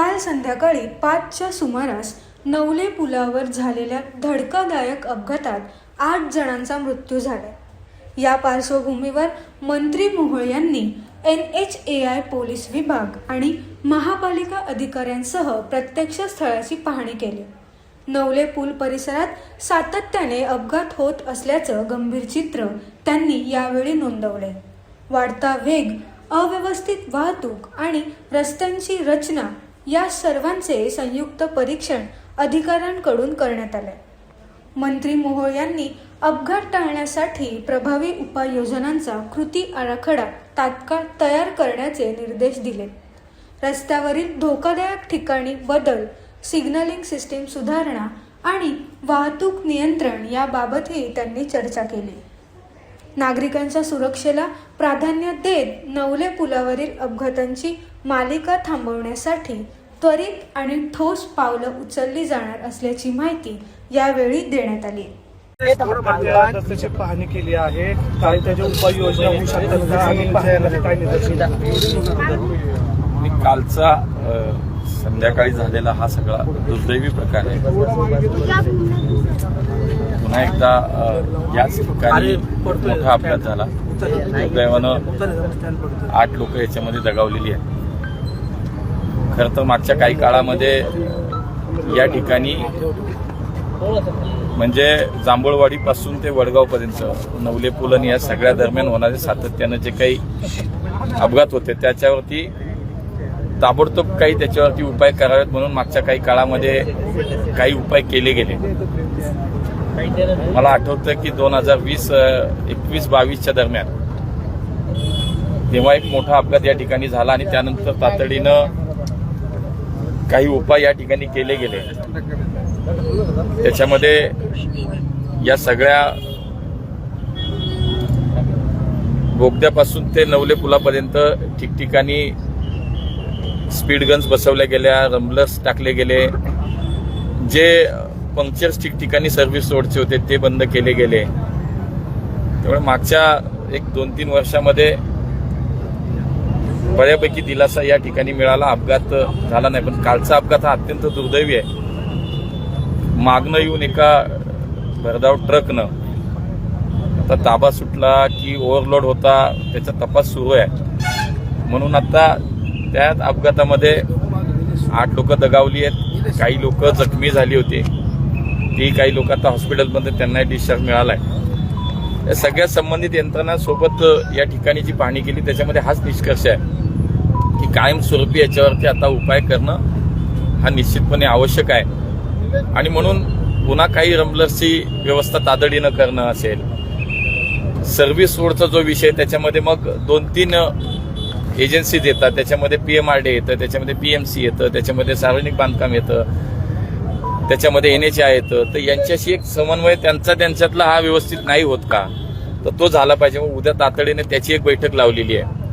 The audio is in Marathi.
काल संध्याकाळी पाचच्या सुमारास नवले पुलावर झालेल्या धडकादायक अपघातात आठ जणांचा मृत्यू झाला. या पार्श्वभूमीवर मंत्री मोहोळ यांनी N H A I police विभाग आणि महापालिका अधिकाऱ्यांसह प्रत्यक्ष स्थळाची पाहणी केली. नवले पूल परिसरात सातत्याने अपघात होत असल्याचं गंभीर चित्र त्यांनी यावेळी नोंदवले. वाढता वेग अव्यवस्थित वाहतूक आणि रस्त्यांची रचना या सर्वांचे संयुक्त परीक्षण अधिकाऱ्यांकडून करण्यात आले. मंत्री मोहोळ यांनी अपघात टाळण्यासाठी प्रभावी उपाययोजनांचा कृती आराखडा तात्काळ तयार करण्याचे निर्देश दिले. रस्त्यावरील धोकादायक ठिकाणी बदल सिग्नलिंग सिस्टीम सुधारणा आणि वाहतूक नियंत्रण याबाबतही त्यांनी चर्चा केली. नागरिकांच्या सुरक्षेला प्राधान्य देत नवले पुलावरील अपघातांची मालिका थांबवण्यासाठी त्वरित आणि ठोस पावलं उचलली जाणार असल्याची माहिती यावेळी देण्यात आली. पाहणी केली आहे. काय त्याच्या उपाययोजना होऊ शकतात का? आणि पाहायला काय निदर्शन? आणि कालचा संध्याकाळी झालेला हा सगळा दुर्दैवी प्रकार आहे. पुन्हा एकदा याच ठिकाणी मोठा अपघात झाला. दुर्दैवानं आठ लोक याच्यामध्ये दगावलेली आहेत. खरं तर मागच्या काही काळामध्ये या ठिकाणी म्हणजे जांभूळवाडीपासून ते वडगावपर्यंत नवले पुलन या सगळ्या दरम्यान होणारे सातत्यानं जे काही अपघात होते त्याच्यावरती ताबडतोब काही त्याच्यावरती उपाय करावेत म्हणून मागच्या काही काळामध्ये काही उपाय केले गेले. मला आठवतं की दोन हजार वीस एकवीस बावीसच्या दरम्यान तेव्हा एक मोठा अपघात या ठिकाणी झाला आणि त्यानंतर तातडीनं काही उपाय या ठिकाणी केले गेले. त्याच्यामध्ये या सगळ्या बोगद्यापासून ते नवले पुलापर्यंत ठिकठिकाणी स्पीड गन्स बसवल्या गेल्या रंबलर्स टाकले गेले. जे पंक्चर्स ठिकठिकाणी सर्व्हिस रोडचे होते ते बंद केले गेले. त्यामुळे मागच्या एक दोन तीन वर्षामध्ये बऱ्यापैकी दिलासा या ठिकाणी मिळाला. अपघात झाला नाही पण कालचा अपघात हा अत्यंत दुर्दैवी आहे. मागणं येऊन एका भरधाव ट्रकनं आता ताबा सुटला की ओव्हरलोड होता त्याचा तपास सुरू आहे. म्हणून आता त्या अपघातामध्ये आठ लोक दगावली आहेत काही लोक जखमी झाली होती. ती काही लोक आता हॉस्पिटलमध्ये त्यांना डिस्चार्ज मिळाला आहे या सगळ्या संबंधित यंत्रणांसोबत या ठिकाणी जी पाहणी केली त्याच्यामध्ये हाच निष्कर्ष आहे की कायमस्वरूपी याच्यावरती आता उपाय करणं हा निश्चितपणे आवश्यक आहे. आणि म्हणून पुन्हा काही रम्बलर्सची व्यवस्था तातडीनं करणं असेल सर्व्हिस रोडचा जो विषय त्याच्यामध्ये मग दोन तीन एजन्सीज येतात त्याच्यामध्ये पी एम आर डी येतं त्याच्यामध्ये पी एम सी येतं त्याच्यामध्ये सार्वजनिक बांधकाम येतं त्याच्यामध्ये एन एच आहेत तर यांच्याशी एक समन्वय त्यांचा त्यांच्यातला हा व्यवस्थित नाही होत का? तर तो झाला पाहिजे. मग उद्या तातडीने त्याची एक बैठक लावलेली आहे.